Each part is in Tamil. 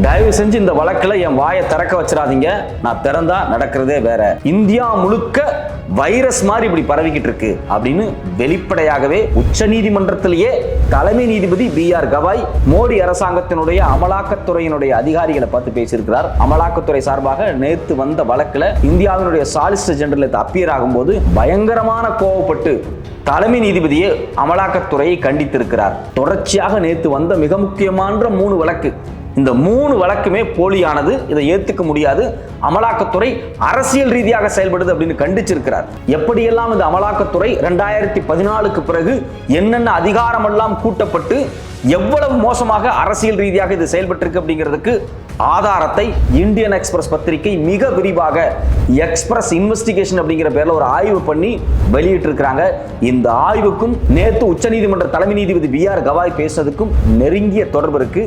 தயவு செஞ்சு இந்த வழக்கில் என் வாயை திறக்க வச்சிடாதீங்க. நான் திறந்தா நடக்கிறதே வேற. இந்தியா முழுக்க வைரஸ் மாதிரி இப்படி பரவிக்கிட்டு இருக்கு அப்படின்னு வெளிப்படையாகவே உச்ச நீதிமன்றத்திலேயே தலைமை நீதிபதி பி ஆர் கவாய் மோடி அரசாங்கத்தினுடைய அமலாக்கத்துறையினுடைய அதிகாரிகளை பார்த்து பேசியிருக்கிறார். அமலாக்கத்துறை சார்பாக நேற்று வந்த வழக்கில் இந்தியாவினுடைய சாலிசிட்டர் ஜெனரல் அப்பியர் ஆகும்போது பயங்கரமான கோவப்பட்டு தலைமை நீதிபதியே அமலாக்கத்துறையை கண்டித்திருக்கிறார். தொடர்ச்சியாக நேற்று வந்த மிக முக்கியமான மூணு வழக்கு. இந்த மூணு வழக்குமே போலியானது இதை ஏத்துக்க முடியாது. அமலாக்கத்துறை அரசியல் ரீதியாக செயல்படுது அப்படின்னு கண்டிச்சிருக்கிறார். எப்படியெல்லாம் இந்த அமலாக்கத்துறை ரெண்டாயிரத்தி பதினாலுக்கு பிறகு என்னென்ன அதிகாரமெல்லாம் கூட்டப்பட்டு எவ்வளவு மோசமாக அரசியல் ரீதியாக இது செயல்பட்டிருக்கு அப்படிங்கிறதுக்கு ஆதாரத்தை இந்தியன் எக்ஸ்பிரஸ் பத்திரிகை மிக விரிவாக எக்ஸ்பிரஸ் இன்வெஸ்டிகேஷன் அப்படிங்கிற பேர்ல ஒரு ஆய்வு பண்ணி வெளியிட்டிருக்கிறாங்க. இந்த ஆய்வுக்கும் நேத்து உச்சநீதிமன்ற தலைமை நீதிபதி பி ஆர் கவாய் பேசுனதுக்கும் நெருங்கிய தொடர்பு இருக்கு.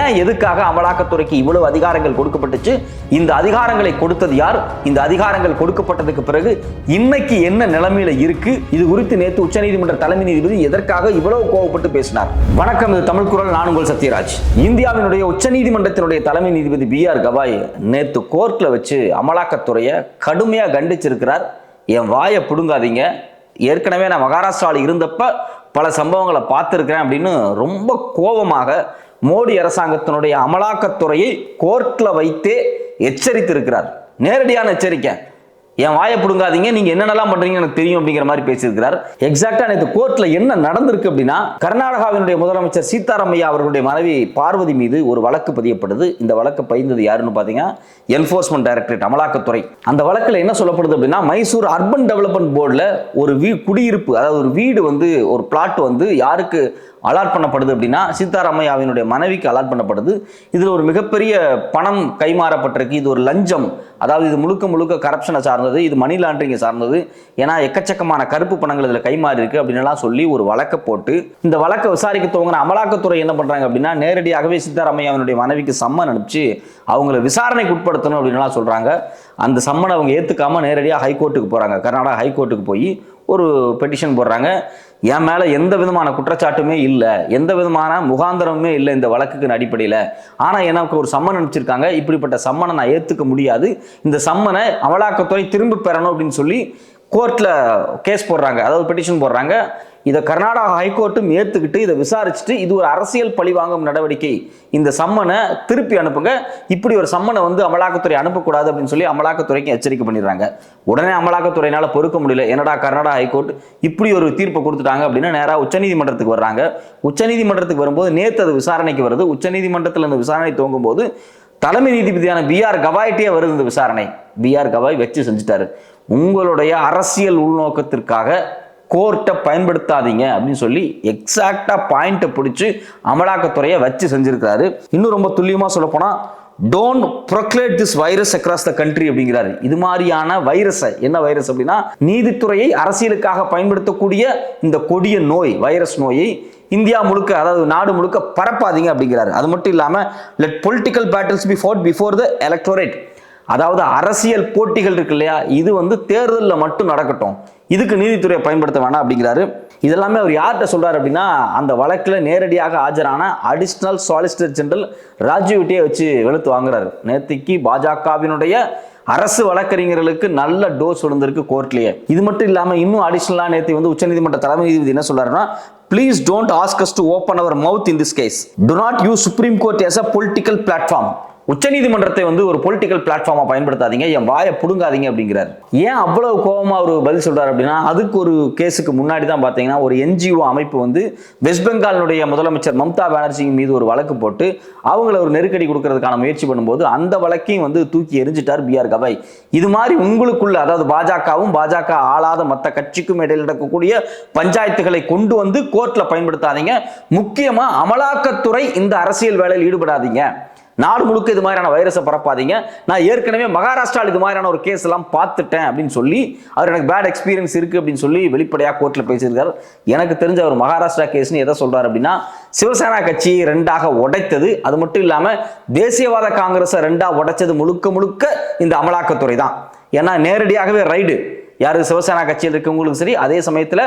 ஏன் எதுக்காக அமலாக்கத்துறைக்கு இவ்வளவு அதிகாரங்கள் கொடுக்கப்பட்டுச்சு? இந்த அதிகாரங்களை கொடுத்தது யார்? இந்த அதிகாரங்கள் கொடுக்கப்பட்டதுக்கு பிறகு இன்னைக்கு என்ன நிலைமையில இருக்கு? இது குறித்து நேத்து உச்சநீதிமன்ற தலைமை நீதிபதி எதற்காக இவ்வளவு கோவப்பட்டு பேசினார்? வணக்கம். இது தமிழ் குரல் நான் உங்கள் சத்யராஜ். இந்தியாவினுடைய உச்சநீதிமன்றத்தினுடைய தலைமை நீதிபதி பி ஆர் கவாய் நேற்று கோர்ட்ல வச்சு அமலாக்கத்துறையை கடுமையாக கண்டிச்சிருக்கிறார். என் வாயை பிடுங்காதீங்க. ஏற்கனவே நான் மகாராஷ்டிராவில் இருந்தப்ப பல சம்பவங்களை பார்த்துருக்கிறேன் அப்படின்னு ரொம்ப கோபமாக மோடி அரசாங்கத்தினுடைய அமலாக்கத்துறையை கோர்ட்டில் வைத்தே எச்சரித்திருக்கிறார். நேரடியான எச்சரிக்கை. என் வாயை பிடுங்காதீங்க நீங்க என்னென்னலாம் பண்றீங்க எனக்கு தெரியும் அப்படிங்கிற மாதிரி பேசியிருக்கிறார். எக்ஸாக்டா நேற்று கோர்ட்ல என்ன நடந்திருக்கு அப்படின்னா கர்நாடகாவினுடைய முதலமைச்சர் சீதாராமையா அவர்களுடைய மனைவி பார்வதி மீது ஒரு வழக்கு பதியப்படுது இந்த வழக்கு பதிந்தது யாருன்னு பாத்தீங்கன்னா என்போர்ஸ்மெண்ட் டைரக்டரேட் அமலாக்கத்துறை. அந்த வழக்கில் என்ன சொல்லப்படுது அப்படின்னா மைசூர் அர்பன் டெவலப்மெண்ட் போர்டில் ஒரு வீ குடியிருப்பு அதாவது ஒரு வீடு வந்து ஒரு பிளாட் வந்து யாருக்கு அலாட் பண்ணப்படுது அப்படின்னா சீதாராமையாவினுடைய மனைவிக்கு அலாட் பண்ணப்படுது. இதில் ஒரு மிகப்பெரிய பணம் கைமாறப்பட்டிருக்கு. இது ஒரு லஞ்சம். அதாவது இது முழுக்க முழுக்க கரப்ஷனை சார்ந்தது. இது மணி லாண்டரிங்கை சார்ந்தது. ஏன்னா எக்கச்சக்கமான கருப்பு பணங்கள் இதில் கைமாறி இருக்குது அப்படின்னுலாம் சொல்லி ஒரு வழக்கை போட்டு இந்த வழக்கை விசாரிக்க துவங்கின அமலாக்கத்துறை என்ன பண்ணுறாங்க அப்படின்னா நேரடியாகவே சீதாராமையாவினுடைய மனைவிக்கு சம்மன் அனுப்பிச்சு அவங்கள விசாரணைக்கு உட்படுத்தணும் அப்படின்னுலாம் சொல்கிறாங்க அந்த சம்மனை அவங்க ஏற்றுக்காம நேரடியாக ஹைகோர்ட்டுக்கு போகிறாங்க கர்நாடகா ஹைகோர்ட்டுக்கு போய் ஒரு பெட்டிஷன் போடுறாங்க. என் மேலே எந்த விதமான குற்றச்சாட்டுமே இல்லை எந்த விதமான முகாந்திரமுமே இல்லை இந்த வழக்குக்கு அடிப்படையில். ஆனால் எனக்கு ஒரு சம்மன் அனுப்பிச்சிருக்காங்க. இப்படிப்பட்ட சம்மனை நான் ஏற்றுக்க முடியாது. இந்த சம்மனை அமலாக்கத்துறை திரும்ப பெறணும் அப்படின்னு சொல்லி கோர்ட்டில் கேஸ் போடுறாங்க. அதாவது பெட்டிஷன் போடுறாங்க. இதை கர்நாடகா ஹைகோர்ட்டும் ஏற்றுக்கிட்டு இதை விசாரிச்சுட்டு இது ஒரு அரசியல் பழிவாங்கும் நடவடிக்கை. இந்த சம்மனை திருப்பி அனுப்புங்க. இப்படி ஒரு சம்மனை வந்து அமலாக்கத்துறை அனுப்பக்கூடாது அப்படின்னு சொல்லி அமலாக்கத்துறைக்கு எச்சரிக்கை பண்ணிடுறாங்க. உடனே அமலாக்கத்துறையினால் பொறுக்க முடியல. என்னடா கர்நாடகா ஹைகோர்ட் இப்படி ஒரு தீர்ப்பை கொடுத்துட்டாங்க அப்படின்னா நேராக உச்சநீதிமன்றத்துக்கு வர்றாங்க. உச்சநீதிமன்றத்துக்கு வரும்போது நேற்று அது விசாரணைக்கு வருது. உச்சநீதிமன்றத்தில் அந்த விசாரணை துவங்கும் போது தலைமை நீதிபதியான பி ஆர் கவாய்ட்டே வருது இந்த விசாரணை. பி ஆர் கவாய் வச்சு செஞ்சுட்டாரு. உங்களுடைய அரசியல் உள்நோக்கத்திற்காக கோர்ட்டை பயன்படுத்தாதீங்க அப்படின்னு சொல்லி எக்ஸாக்டா பாயிண்ட்டை பிடிச்சி அமலாக்கத்துறையை வச்சு செஞ்சிருக்கிறாரு. இன்னும் ரொம்ப துல்லியமா சொல்ல போனா don't proliferate this virus across the country அப்படிங்கிறாரு. இது மாதிரியான வைரஸை என்ன வைரஸ் அப்படின்னா நீதித்துறையை அரசியலுக்காக பயன்படுத்தக்கூடிய இந்த கொடிய நோய் வைரஸ் நோயை இந்தியா முழுக்க அதாவது நாடு முழுக்க பரப்பாதீங்க அப்படிங்கிறாரு. அது மட்டும் இல்லாமல் let political battles be fought before the electorate அதாவது அரசியல் போட்டிகள் இருக்கு இல்லையா? இது வந்து தேர்தலில் மட்டும் நடக்கட்டும். இதுக்கு நீதித்துறையை பயன்படுத்த வேணாம் அப்படிங்கிறாரு. இதெல்லாமே அவர் யார்கிட்ட சொல்கிறார் அப்படின்னா அந்த வழக்கில் நேரடியாக ஆஜரான அடிஷ்னல் சாலிசிட்டர் ஜெனரல் ராஜீவ்கிட்டே வச்சு வெளுத்து வாங்குறாரு. நேத்திக்கு பாஜகவினுடைய அரசு வழக்கறிஞர்களுக்கு நல்ல டோஸ் விழுந்திருக்கு கோர்ட்லேயே இது மட்டும் இல்லாமல் இன்னும் அடிஷ்னலாக நேற்று வந்து உச்சநீதிமன்ற தலைமை நீதிபதி என்ன சொல்கிறாருன்னா please don't ask us to open our mouth in this case to not use supreme court as a political platform உச்சநீதிமன்றத்தை வந்து ஒரு பொலிட்டிக்கல் பிளாட்ஃபார்மாக பயன்படுத்தாதீங்க என் வாயை புடுங்காதீங்க அப்படிங்கிறார். ஏன் அவ்வளவு கோபமாக அவர் பதில் சொல்கிறார் அப்படின்னா அதுக்கு ஒரு கேஸுக்கு முன்னாடி தான் பார்த்தீங்கன்னா ஒரு என்ஜிஓ அமைப்பு வந்து வெஸ்ட் பெங்காலினுடைய முதலமைச்சர் மம்தா பானர்ஜி மீது ஒரு வழக்கு போட்டு அவங்கள ஒரு நெருக்கடி கொடுக்கறதுக்கான முயற்சி பண்ணும்போது அந்த வழக்கையும் வந்து தூக்கி எரிஞ்சிட்டார் பி ஆர் கவாய். இது மாதிரி உங்களுக்குள்ள அதாவது பாஜகவும் பாஜக ஆளாத மற்ற கட்சிக்கும் இடையில் நடக்கக்கூடிய பஞ்சாயத்துகளை கொண்டு வந்து கோர்ட்டில் பயன்படுத்தாதீங்க. முக்கியமாக அமலாக்கத்துறை இந்த அரசியல் வேலையில் ஈடுபடாதீங்க. நாடு முழுக்க இது மாதிரியான வைரஸை பரப்பாதீங்க. நான் ஏற்கனவே மகாராஷ்டிராவில் இது மாதிரியான ஒரு கேஸ் எல்லாம் பார்த்துட்டேன் அப்படின்னு சொல்லி அவர் எனக்கு பேட் எக்ஸ்பீரியன்ஸ் இருக்கு அப்படின்னு சொல்லி வெளிப்படையாக கோர்ட்டில் பேசியிருக்காரு. எனக்கு தெரிஞ்ச அவர் மகாராஷ்டிரா கேஸ்னு எதை சொல்றாரு அப்படின்னா சிவசேனா கட்சியை ரெண்டாக உடைத்தது. அது மட்டும் இல்லாமல் தேசியவாத காங்கிரஸை ரெண்டா உடைச்சது முழுக்க முழுக்க இந்த அமலாக்கத்துறை தான். ஏன்னா நேரடியாகவே ரைடு யாரு சிவசேனா கட்சியில் இருக்கவங்களுக்கும் சரி அதே சமயத்தில்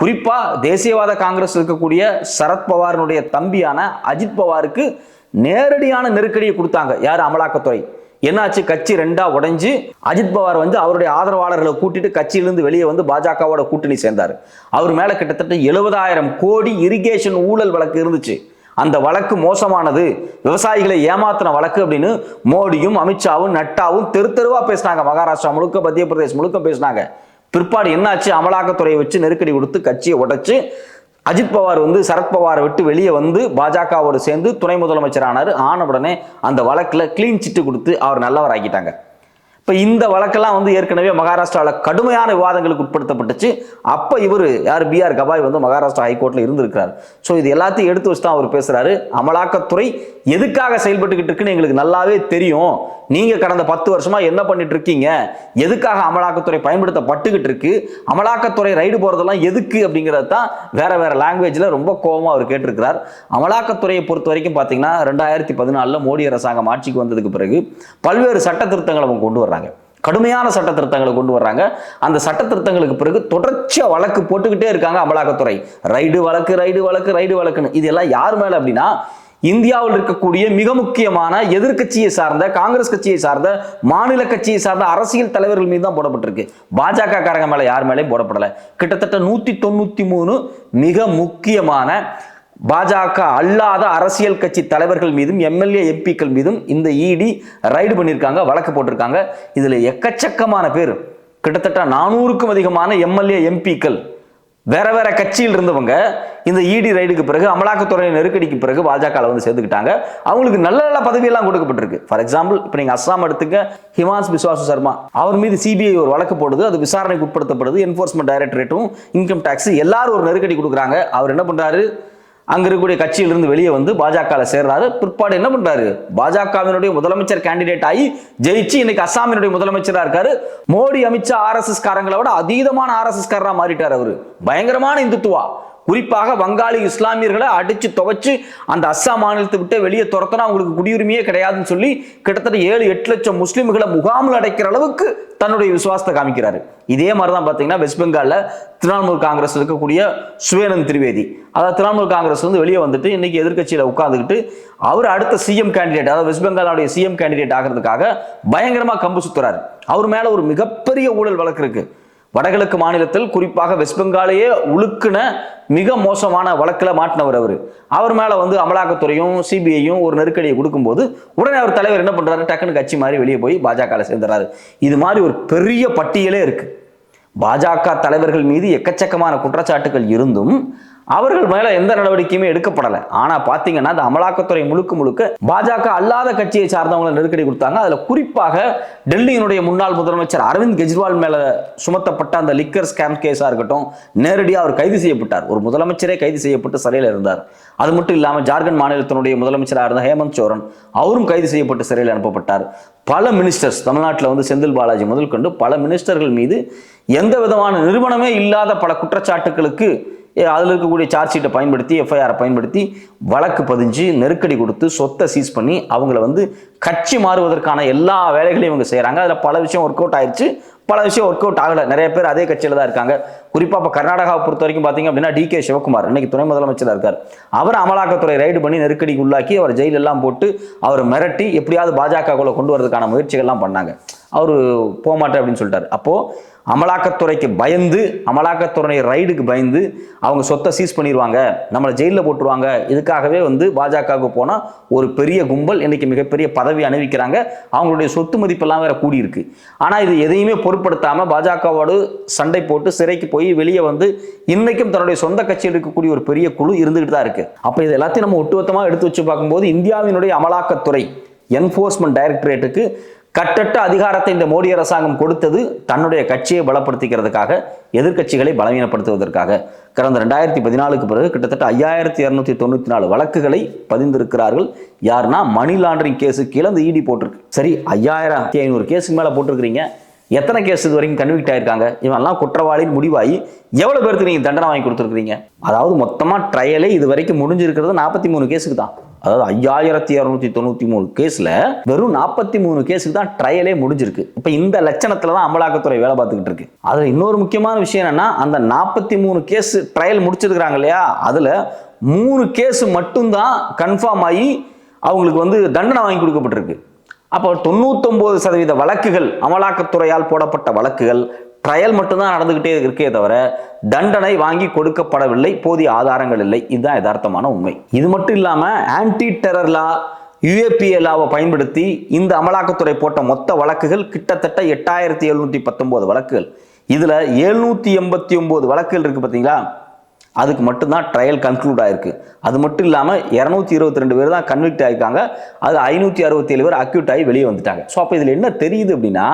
குறிப்பா தேசியவாத காங்கிரஸ் இருக்கக்கூடிய சரத்பவாரினுடைய தம்பியான அஜித் பவாருக்கு நேரடியான நெருக்கடியை கொடுத்தாங்க. யார்? அமலாக்கத்துறை. என்னாச்சு? கட்சி ரெண்டா உடைஞ்சு அஜித் பவார் வந்து அவருடைய ஆதரவாளர்களை கூட்டிட்டு கட்சியிலிருந்து வெளியே வந்து பாஜகவோட கூட்டணி சேர்ந்தார். அவர் மேலே கிட்டத்தட்ட எழுபதாயிரம் கோடி இரிகேஷன் ஊழல் வழக்கு இருந்துச்சு. அந்த வழக்கு மோசமானது. விவசாயிகளை ஏமாத்தின வழக்கு அப்படின்னு மோடியும் அமித்ஷாவும் நட்டாவும் தெரு தெருவா பேசினாங்க. மகாராஷ்டிரா முழுக்க மத்திய பிரதேஷ் முழுக்க பேசினாங்க. பிற்பாடு என்னாச்சு? அமலாக்கத்துறையை வச்சு நெருக்கடி கொடுத்து கட்சியை உடைச்சு அஜித் பவார் வந்து சரத்பவாரை விட்டு வெளியே வந்து பாஜகவோடு சேர்ந்து துணை முதலமைச்சர் ஆனார் ஆன உடனே அந்த வழக்கில் கிளீன் சிட்டு கொடுத்து அவர் நல்லவர் ஆக்கிட்டாங்க இப்போ இந்த வழக்கெல்லாம் வந்து ஏற்கனவே மகாராஷ்டிராவில் கடுமையான விவாதங்களுக்கு உட்படுத்தப்பட்டுச்சு. அப்போ இவர் யார்? பிஆர் கபாய் வந்து மகாராஷ்டிரா ஹைகோர்ட்டில் இருந்திருக்கிறார். ஸோ இது எல்லாத்தையும் எடுத்து வச்சு தான் அவர் பேசுகிறாரு அமலாக்கத்துறை எதுக்காக செயல்பட்டுக்கிட்டு இருக்குன்னு எங்களுக்கு நல்லாவே தெரியும். நீங்கள் கடந்த பத்து வருஷமாக என்ன பண்ணிட்டு இருக்கீங்க? எதுக்காக அமலாக்கத்துறை பயன்படுத்தப்பட்டுக்கிட்டு இருக்கு? அமலாக்கத்துறை ரைடு போகிறதெல்லாம் எதுக்கு அப்படிங்கிறது தான் வேற வேற லாங்குவேஜில் ரொம்ப கோபமாக அவர் கேட்டிருக்கிறார். அமலாக்கத்துறையை பொறுத்த வரைக்கும் பார்த்தீங்கன்னா ரெண்டாயிரத்தி பதினாலில் மோடி அரசாங்கம் ஆட்சிக்கு வந்ததுக்கு பிறகு பல்வேறு சட்ட திருத்தங்களை அவங்க கொண்டு வர்றாங்க கடுமையான சட்ட திருத்தங்களை கொண்டு வர்றாங்க அந்த சட்ட திருத்தங்களுக்கு பிறகு தொடர்ச்சியா வழக்கு போட்டுக்கிட்டே இருக்காங்க அமலாக்கத்துறை. ரைடு வழக்கு ரைடு வழக்கு ரைடு வழக்குன்னு. இது எல்லாம் யார் மேல அப்படின்னா இந்தியாவில் இருக்கக்கூடிய மிக முக்கியமான எதிர்க்கட்சியை சார்ந்த காங்கிரஸ் கட்சியை சார்ந்த மாநில கட்சியை சார்ந்த அரசியல் தலைவர்கள் மீது தான் போடப்பட்டிருக்கு. பாஜக காரங்க மேல யார் மேலேயும் போடப்படலை. கிட்டத்தட்ட நூத்தி தொண்ணூத்தி மூணு மிக முக்கியமான பாஜக அல்லாத அரசியல் கட்சி தலைவர்கள் மீதும் எம்எல்ஏ எம்பிக்கள் மீதும் இந்த இடி ரைடு பண்ணியிருக்காங்க வழக்கு போட்டிருக்காங்க. இதில் எக்கச்சக்கமான பேர். கிட்டத்தட்ட நானூறுக்கும் அதிகமான எம்எல்ஏ எம்பிக்கள் வேற வேற கட்சியில் இருந்தவங்க இந்த இடி ரைடுக்கு பிறகு அமலாக்கத்துறை நெருக்கடிக்கு பிறகு பாஜக வந்து சேர்ந்துக்கிட்டாங்க அவங்களுக்கு நல்ல நல்ல பதவியெல்லாம் கொடுக்கப்பட்டிருக்கு. ஃபார் எக்ஸாம்பிள் இப்போ நீங்கள் அஸ்ஸாம் எடுத்துக்க ஹிமான்ஸ் பிஸ்வாசு சர்மா அவர் மீது சிபிஐ ஒரு வழக்கு போடுது அது விசாரணைக்கு உட்படுத்தப்படுது என்ஃபோர்ஸ்மெண்ட் டைரக்டரேட்டும் இன்கம் டேக்ஸ் எல்லாரும் ஒரு நெருக்கடி கொடுக்குறாங்க. அவர் என்ன பண்ணுறாரு அங்க இருக்கக்கூடிய கட்சியிலிருந்து வெளியே வந்து பாஜகவில் சேர்றாரு. பிற்பாடு என்ன பண்றாரு? பாஜகவினுடைய முதலமைச்சர் கேண்டிடேட் ஆகி ஜெயிச்சு இன்னைக்கு அஸ்ஸாமினுடைய முதலமைச்சராக இருக்காரு. மோடி அமித்ஷா ஆர்எஸ்எஸ் காரங்களை விட அதீதமான ஆர்எஸ்எஸ் காரராக மாறிட்டார் அவரு. பயங்கரமான இந்துத்துவா. குறிப்பாக வங்காளி இஸ்லாமியர்களை அடிச்சு துவைச்சு அந்த அஸ்ஸாம் மாநிலத்தை விட்டு வெளியே துரத்தினா அவங்களுக்கு குடியுரிமையே கிடையாதுன்னு சொல்லி கிட்டத்தட்ட ஏழு எட்டு லட்சம் முஸ்லீம்களை முகாமில் அடைக்கிற அளவுக்கு தன்னுடைய விசுவாசத்தை காமிக்கிறாரு. இதே மாதிரி தான் பார்த்தீங்கன்னா வெஸ்ட் பெங்காலில் திரிணாமுல் காங்கிரஸ் இருக்கக்கூடிய சுவேனந்த் திரிவேதி. அதாவது திரிணாமுல் காங்கிரஸ் வந்து வெளியே வந்துட்டு இன்னைக்கு எதிர்க்கட்சியில் உட்காந்துக்கிட்டு அவர் அடுத்த சிஎம் கேண்டிடேட் அதாவது வெஸ்ட் பெங்காலுடைய சிஎம் கேண்டிடேட் ஆகிறதுக்காக பயங்கரமாக கம்பு சுத்துறாரு. அவர் மேலே ஒரு மிகப்பெரிய ஊழல் வழக்கு இருக்குது வடகிழக்கு மாநிலத்தில் குறிப்பாக வெஸ்ட் பெங்காலையே உழுக்குன மிக மோசமான வழக்கில் மாட்டினவர் அவர். அவர் மேலே வந்து அமலாக்கத்துறையும் சிபிஐயும் ஒரு நெருக்கடியை கொடுக்கும்போது உடனே அவர் தலைவர் என்ன பண்ணுறாரு டக்குன்னு கட்சி மாதிரி வெளியே போய் பாஜகவில் சேர்ந்துறாரு. இது மாதிரி ஒரு பெரிய பட்டியலே இருக்குது பாஜக தலைவர்கள் மீது எக்கச்சக்கமான குற்றச்சாட்டுகள் இருந்தும் அவர்கள் மேல எந்த நடவடிக்கையுமே எடுக்கப்படலை. ஆனா பாத்தீங்கன்னா அந்த அமலாக்கத்துறை முழுக்க முழுக்க பாஜக அல்லாத கட்சியை சார்ந்தவங்களை நெருக்கடி கொடுத்தாங்க. அதுல குறிப்பாக டெல்லியினுடைய முன்னாள் முதலமைச்சர் அரவிந்த் கெஜ்ரிவால் மேல சுமத்தப்பட்ட அந்த லிக்கர் ஸ்கேம் கேஸா இருக்கட்டும் நேரடியாக அவர் கைது செய்யப்பட்டார். ஒரு முதலமைச்சரே கைது செய்யப்பட்டு சிறையில் இருந்தார். அது மட்டும் இல்லாமல் ஜார்க்கண்ட் மாநிலத்தினுடைய முதலமைச்சராக இருந்த ஹேமந்த் சோரன் அவரும் கைது செய்யப்பட்டு சிறையில் அனுப்பப்பட்டார். பல மினிஸ்டர்ஸ் தமிழ்நாட்டில் வந்து செந்தில் பாலாஜி முதல் கொண்டு பல மினிஸ்டர்கள் மீது எந்த விதமான நிறுவனமே இல்லாத பல குற்றச்சாட்டுகளுக்கு அதில் இருக்கக்கூடிய சார்ஜ் ஷீட்டை பயன்படுத்தி எஃப்ஐஆரை பயன்படுத்தி வழக்கு பதிஞ்சு நெருக்கடி கொடுத்து சொத்தை சீஸ் பண்ணி அவங்கள வந்து கட்சி மாறுவதற்கான எல்லா வேலைகளையும் இவங்க செய்கிறாங்க அதில் பல விஷயம் ஒர்க் அவுட் ஆயிடுச்சு பல விஷயம் ஒர்க் அவுட் ஆகலை. நிறைய பேர் அதே கட்சியில் தான் இருக்காங்க. குறிப்பாக இப்போ கர்நாடகாவை பொறுத்த வரைக்கும் பார்த்தீங்க அப்படின்னா டி கே சிவகுமார் இன்னைக்கு துணை முதலமைச்சராக இருக்கார். அவர் அமலாக்கத்துறை ரைடு பண்ணி நெருக்கடிக்கு உள்ளாக்கி அவர் ஜெயில் எல்லாம் போட்டு அவர் மிரட்டி எப்படியாவது பாஜகக்குள்ள கொண்டு வரதுக்கான முயற்சிகள்லாம் பண்ணாங்க. அவர் போக மாட்டேன் அப்படின்னு சொல்லிட்டார். அப்போது அமலாக்கத்துறைக்கு பயந்து அமலாக்கத்துறை ரைடுக்கு பயந்து அவங்க சொத்தை சீஸ் பண்ணிடுவாங்க நம்மளை ஜெயிலில் போட்டுருவாங்க. இதுக்காகவே வந்து பாஜகவுக்கு போனால் ஒரு பெரிய கும்பல் இன்னைக்கு மிகப்பெரிய பதவி அணிவிக்கிறாங்க. அவங்களுடைய சொத்து மதிப்பெல்லாம் வேற கூடியிருக்கு. ஆனால் இது எதையுமே பொருட்படுத்தாமல் பாஜகவோடு சண்டை போட்டு சிறைக்கு போய் வெளியே வந்து இன்னைக்கும் தன்னுடைய சொந்த கட்சியில் இருக்கக்கூடிய ஒரு பெரிய குழு இருந்துகிட்டு தான் இருக்குது அப்போ இது எல்லாத்தையும் நம்ம ஒட்டுமொத்தமாக எடுத்து வச்சு பார்க்கும்போது இந்தியாவினுடைய அமலாக்கத்துறை என்ஃபோர்ஸ்மெண்ட் டைரக்டரேட்டுக்கு கட்டற்ற அதிகாரத்தை இந்த மோடி அரசாங்கம் கொடுத்தது தன்னுடைய கட்சியை பலப்படுத்திக்கிறதுக்காக எதிர்க்கட்சிகளை பலவீனப்படுத்துவதற்காக. கடந்த ரெண்டாயிரத்தி பதினாலுக்கு பிறகு கிட்டத்தட்ட ஐயாயிரத்தி இரநூத்தி தொண்ணூற்றி நாலு வழக்குகளை பதிந்திருக்கிறார்கள். யாருன்னா மணி லாண்டரிங் கேஸு கீழே இந்த இடி போட்டிருக்கு. சரி ஐயாயிரத்தி ஐநூறு கேஸுக்கு மேலே போட்டிருக்கிறீங்க. எத்தனை கேஸ் இது வரைக்கும் கன்விக்ட் ஆயிருக்காங்க? இவன்லாம் குற்றவாளின்னு முடிவாகி எவ்வளோ பேருக்கு நீங்கள் தண்டனை வாங்கி கொடுத்துருக்கீங்க அதாவது மொத்தமாக ட்ரையலே இது வரைக்கும் முடிஞ்சிருக்கிறது நாற்பத்தி மூணு கேஸுக்கு தான். அதாவது ஐயாயிரத்தி இரநூத்தி தொண்ணூற்றி மூணு கேஸில் வெறும் நாற்பத்தி மூணு கேஸுக்கு தான் ட்ரையலே முடிஞ்சிருக்கு. இப்போ இந்த லட்சணத்தில் தான் அமலாக்கத்துறை வேலை பார்த்துக்கிட்டு இருக்கு. அதில் இன்னொரு முக்கியமான விஷயம் என்னன்னா அந்த நாற்பத்தி மூணு கேஸ் ட்ரையல் முடிச்சிருக்கிறாங்க இல்லையா? அதில் மூணு கேஸ் மட்டும்தான் கன்ஃபார்ம் ஆகி அவங்களுக்கு வந்து தண்டனை வாங்கி கொடுக்கப்பட்டிருக்கு. அப்போ தொண்ணூத்தொம்பது சதவீத வழக்குகள் அமலாக்கத்துறையால் போடப்பட்ட வழக்குகள் ட்ரையல் மட்டும்தான் நடந்துக்கிட்டே இருக்கே தவிர தண்டனை வாங்கி கொடுக்கப்படவில்லை போதிய ஆதாரங்கள் இல்லை. இதுதான் யதார்த்தமான உண்மை. இது மட்டும் இல்லாமல் ஆன்டி டெரர் லா யுஏபிஎல்லாவை பயன்படுத்தி இந்த அமலாக்கத்துறை போட்ட மொத்த வழக்குகள் கிட்டத்தட்ட எட்டாயிரத்தி எழுநூற்றி பத்தொம்போது வழக்குகள். இதில் எழுநூற்றி எண்பத்தி ஒம்பது வழக்குகள் இருக்குது பார்த்தீங்களா அதுக்கு மட்டும்தான் ட்ரையல் கன்க்ளூட் ஆயிருக்கு. அது மட்டும் இல்லாமல் இரநூத்தி இருபத்தி ரெண்டு பேர் தான் கன்விக்ட் ஆயிருக்காங்க. அது ஐநூற்றி அறுபத்தேழு பேர் அக்யூட் ஆகி வெளியே வந்துட்டாங்க. ஸோ அப்போ இதில் என்ன தெரியுது அப்படின்னா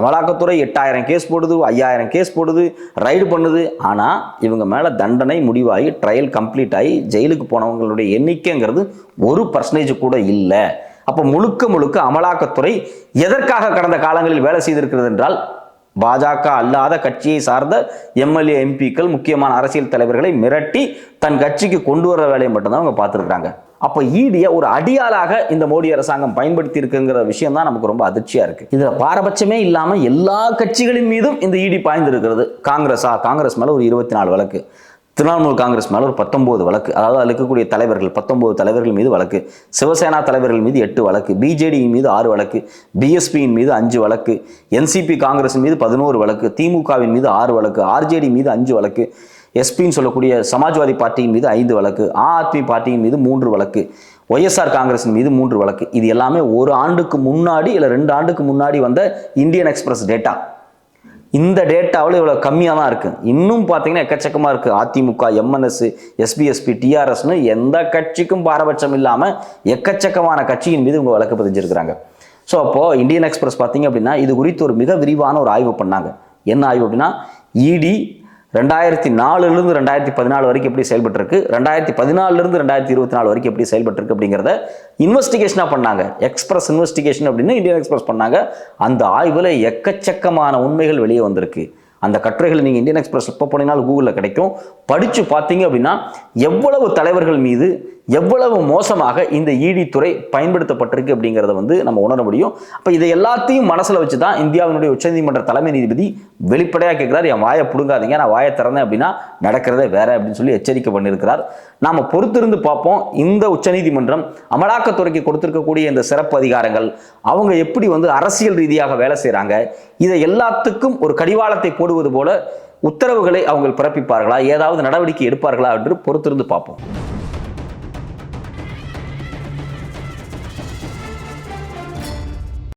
அமலாக்கத்துறை எட்டாயிரம் கேஸ் போடுது ஐயாயிரம் கேஸ் போடுது ரைடு பண்ணுது. ஆனால் இவங்க மேலே தண்டனை முடிவாகி ட்ரையல் கம்ப்ளீட் ஆகி ஜெயிலுக்கு போனவங்களுடைய எண்ணிக்கைங்கிறது ஒரு பர்சன்டேஜ் கூட இல்லை. அப்போ முழுக்க முழுக்க அமலாக்கத்துறை எதற்காக கடந்த காலங்களில் வேலை செய்திருக்கிறது என்றால் பாஜக அல்லாத கட்சியை சார்ந்த எம்எல்ஏ எம்பிக்கள் முக்கியமான அரசியல் தலைவர்களை மிரட்டி தன் கட்சிக்கு கொண்டு வர வேலையை மட்டும்தான் அவங்க பார்த்துருக்குறாங்க. அப்போ ஈடியை ஒரு அடியாளாக இந்த மோடி அரசாங்கம் பயன்படுத்தி இருக்குங்கிற விஷயம் தான் நமக்கு ரொம்ப அதிர்ச்சியா இருக்கு. இதுல பாரபட்சமே இல்லாம எல்லா கட்சிகளின் மீதும் இந்த ஈடி பாய்ந்திருக்கிறது. காங்கிரஸா? காங்கிரஸ் மேல ஒரு இருபத்தி நாலு வழக்கு. திரிணாமுல் காங்கிரஸ் மேலே ஒரு பத்தொம்போது வழக்கு அதாவது அதில் இருக்கக்கூடிய தலைவர்கள் பத்தொம்போது தலைவர்கள் மீது வழக்கு சிவசேனா தலைவர்கள் மீது எட்டு வழக்கு பிஜேடியின் மீது ஆறு வழக்கு பிஎஸ்பியின் மீது அஞ்சு வழக்கு என்சிபி காங்கிரஸ் மீது பதினோரு வழக்கு திமுகவின் மீது ஆறு வழக்கு ஆர்ஜேடி மீது அஞ்சு வழக்கு எஸ்பின்னு சொல்லக்கூடிய சமாஜ்வாதி பார்ட்டியின் மீது ஐந்து வழக்கு ஆத்மி பார்ட்டியின் மீது மூன்று வழக்கு ஒய்எஸ்ஆர் காங்கிரஸின் மீது மூன்று வழக்கு. இது எல்லாமே ஒரு ஆண்டுக்கு முன்னாடி இல்லை ரெண்டு ஆண்டுக்கு முன்னாடி வந்த இந்தியன் எக்ஸ்பிரஸ் டேட்டா. இந்த டேட்டாவில் இவ்வளோ கம்மியாக தான் இருக்குது இன்னும் பார்த்தீங்கன்னா எக்கச்சக்கமாக இருக்குது அதிமுக எம்என்எஸ் எஸ்பிஎஸ்பி டிஆர்எஸ்னு எந்த கட்சிக்கும் பாரபட்சம் இல்லாமல் எக்கச்சக்கமான கட்சியின் மீது இவங்க வழக்கு பதிஞ்சிருக்கிறாங்க. ஸோ அப்போது இந்தியன் எக்ஸ்பிரஸ் பார்த்தீங்க அப்படின்னா இது குறித்து ஒரு மிக விரிவான ஒரு ஆய்வு பண்ணாங்க. என்ன ஆய்வு அப்படின்னா இடி ரெண்டாயிரத்தி நாலுலேருந்து ரெண்டாயிரத்தி பதினாலு வரைக்கும் எப்படி செயல்பட்டுருக்கு? ரெண்டாயிரத்தி பதினாலுலேருந்து ரெண்டாயிரத்தி இருபத்தி நாலு வரைக்கும் எப்படி செயல்பட்டுருக்கு அப்படிங்கிறத இன்வெஸ்டிகேஷனாக பண்ணாங்க. எக்ஸ்பிரஸ் இன்வெஸ்டிகேஷன் அப்படின்னு இந்தியன் எக்ஸ்பிரஸ் பண்ணாங்க. அந்த ஆய்வில் எக்கச்சக்கமான உண்மைகள் வெளியே வந்திருக்கு. அந்த கட்டுரைகள் நீங்கள் இந்தியன் எக்ஸ்பிரஸ் எப்போ போனீங்கனாலும் கூகுளில் கிடைக்கும். படித்து பார்த்தீங்க அப்படின்னா எவ்வளவு தலைவர்கள் மீது எவ்வளவு மோசமாக இந்த இடி துறை பயன்படுத்தப்பட்டிருக்கு அப்படிங்கிறத வந்து நம்ம உணர முடியும். அப்போ இதை எல்லாத்தையும் மனசில் வச்சு தான் இந்தியாவினுடைய உச்சநீதிமன்ற தலைமை நீதிபதி வெளிப்படையாக கேட்குறாரு என் வாயை பிடுங்காதீங்க நான் வாயை திறந்தேன் அப்படின்னா நடக்கிறதே வேற அப்படின்னு சொல்லி எச்சரிக்கை பண்ணியிருக்கிறார். நாம் பொறுத்திருந்து பார்ப்போம். இந்த உச்சநீதிமன்றம் அமலாக்கத்துறைக்கு கொடுத்துருக்கக்கூடிய இந்த சிறப்பு அதிகாரங்கள் அவங்க எப்படி வந்து அரசியல் ரீதியாக வேலை செய்கிறாங்க இதை எல்லாத்துக்கும் ஒரு கடிவாளத்தை போடுவது போல உத்தரவுகளை அவங்க பிறப்பிப்பார்களா? ஏதாவது நடவடிக்கை எடுப்பார்களா என்று பொறுத்திருந்து பார்ப்போம்.